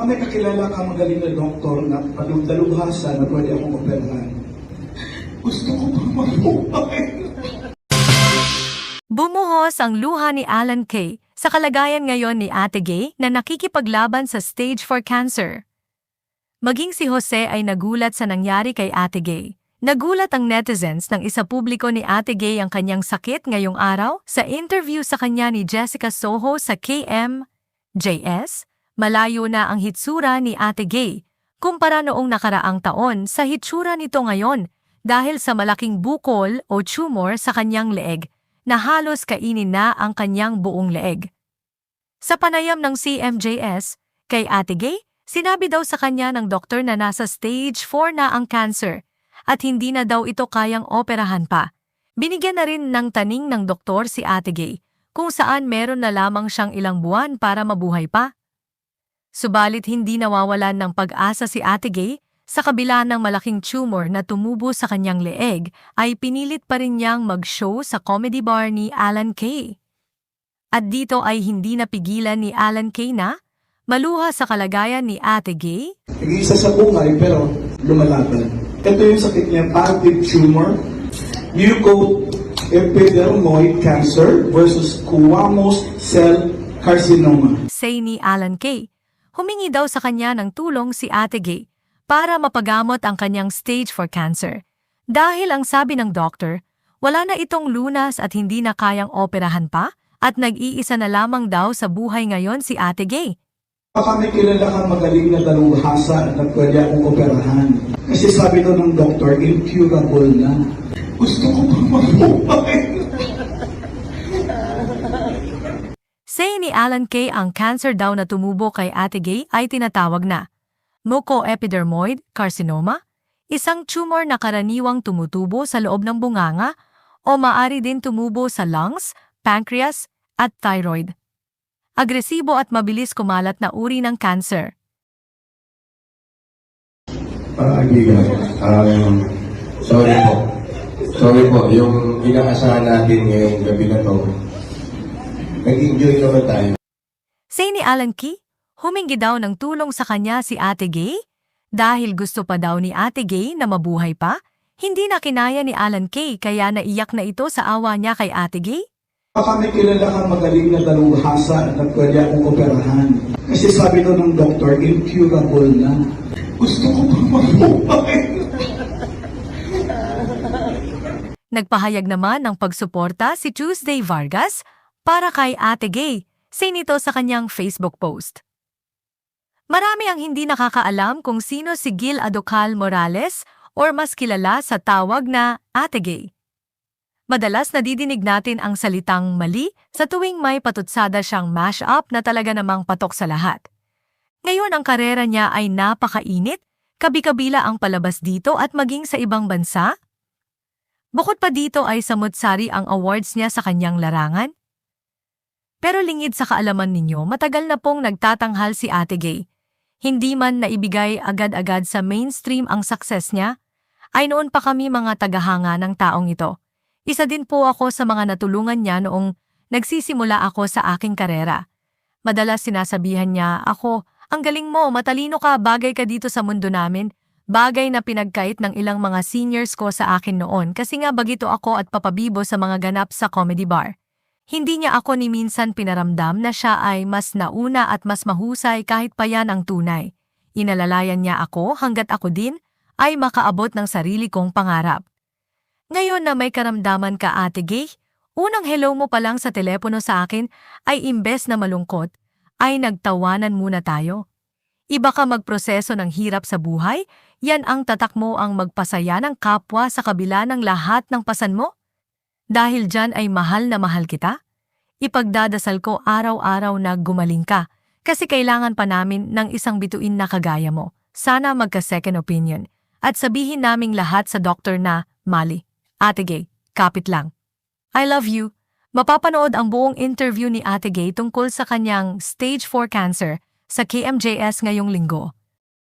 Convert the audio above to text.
Ah, May kakilala ka magaling na doktor na padalubhasa na pwede akong operahan. Gusto ko pa mabuhay. Bumuhos ang luha ni Alan Kay sa kalagayan ngayon ni Ate Gay na nakikipaglaban sa stage 4 cancer. Maging si Jose ay nagulat sa nangyari kay Ate Gay. Nagulat ang netizens nang isa publiko ni Ate Gay ang kanyang sakit ngayong araw sa interview sa kanya ni Jessica Soho sa KM. JS, malayo na ang hitsura ni Ate Gay kumpara noong nakaraang taon sa hitsura nito ngayon dahil sa malaking bukol o tumor sa kanyang leeg na halos kainin na ang kanyang buong leeg. Sa panayam ng CMJS, kay Ate Gay, sinabi daw sa kanya ng doktor na nasa stage 4 na ang cancer at hindi na daw ito kayang operahan pa. Binigyan na rin ng taning ng doktor si Ate Gay kung saan meron na lamang siyang ilang buwan para mabuhay pa. Subalit hindi nawawalan ng pag-asa si Ate Gay sa kabila ng malaking tumor na tumubo sa kanyang leeg, ay pinilit pa rin niyang mag-show sa comedy bar ni Alan Kay. At dito ay hindi napigilan ni Alan Kay na maluha sa kalagayan ni Ate Gay Nag-iisa sa buhay pero lumalaban. Ito yung sakit niya, active tumor, mucoepidermoid cancer versus squamous cell carcinoma. say ni Alan Kay. Humingi daw sa kanya ng tulong si Ate Gay para mapagamot ang kanyang stage for cancer. Dahil ang sabi ng doctor, wala na itong lunas at hindi na kayang operahan pa at nag-iisa na lamang daw sa buhay ngayon si Ate Gay. Baka may kilala kang magaling na dalubhasa na pwede akong operahan. Kasi sabi daw ng doktor, incurable na. Gusto ko pa mabuhay. Say ni Alan Kay ang cancer daw na tumubo kay Ate Gay ay tinatawag na mucoepidermoid carcinoma, isang tumor na karaniwang tumutubo sa loob ng bunganga o maari din tumubo sa lungs, pancreas at thyroid. Agresibo at mabilis kumalat na uri ng cancer. Para kaibigan, um, sorry po. Sorry po, yung inaasahan natin ngayong gabi na to, nag-enjoy naman tayo. Say ni Alan Kay, humingi daw ng tulong sa kanya si Ate Gay dahil gusto pa daw ni Ate Gay na mabuhay pa. Hindi na kinaya ni Alan Kay kaya naiyak na ito sa awa niya kay Ate Gay. Baka may kilala kang magaling na dalubhasa na pwede akong operahan. Kasi sabi daw ng doktor, incurable na. Gusto ko pa mabuhay. Nagpahayag naman ng pagsuporta si Tuesday Vargas para kay Ate Gay, say nito sa kanyang Facebook post. Marami ang hindi nakakaalam kung sino si Gil Adocal Morales or mas kilala sa tawag na Ate Gay. Madalas nadidinig natin ang salitang mali sa tuwing may patutsada siyang mash-up na talaga namang patok sa lahat. Ngayon ang karera niya ay napakainit, kabi-kabila ang palabas dito at maging sa ibang bansa, Bukod pa dito ay samutsari ang awards niya sa kanyang larangan. Pero lingid sa kaalaman ninyo, matagal na pong nagtatanghal si Ate Gay. Hindi man naibigay agad-agad sa mainstream ang success niya, ay noon pa kami mga tagahanga ng taong ito. Isa din po ako sa mga natulungan niya noong nagsisimula ako sa aking karera. Madalas sinasabihan niya, ako, ang galing mo, matalino ka, bagay ka dito sa mundo namin, Bagay na pinagkait ng ilang mga seniors ko sa akin noon kasi nga bagito ako at papabibo sa mga ganap sa comedy bar. Hindi niya ako ni minsan pinaramdam na siya ay mas nauna at mas mahusay kahit pa yan ang tunay. Inalalayan niya ako hanggat ako din ay makaabot ng sarili kong pangarap. Ngayon na may karamdaman ka ate gay, unang hello mo pa lang sa telepono sa akin ay imbes na malungkot, ay nagtawanan muna tayo. Iba ka magproseso ng hirap sa buhay, yan ang tatak mo ang magpasaya ng kapwa sa kabila ng lahat ng pasan mo? Dahil dyan ay mahal na mahal kita? Ipagdadasal ko araw-araw na gumaling ka, kasi kailangan pa namin ng isang bituin na kagaya mo. Sana magka-second opinion. At sabihin naming lahat sa doktor na, Mali, Ate Gay, kapit lang. I love you. Mapapanood ang buong interview ni Ate Gay tungkol sa kanyang stage 4 cancer sa KMJS ngayong linggo.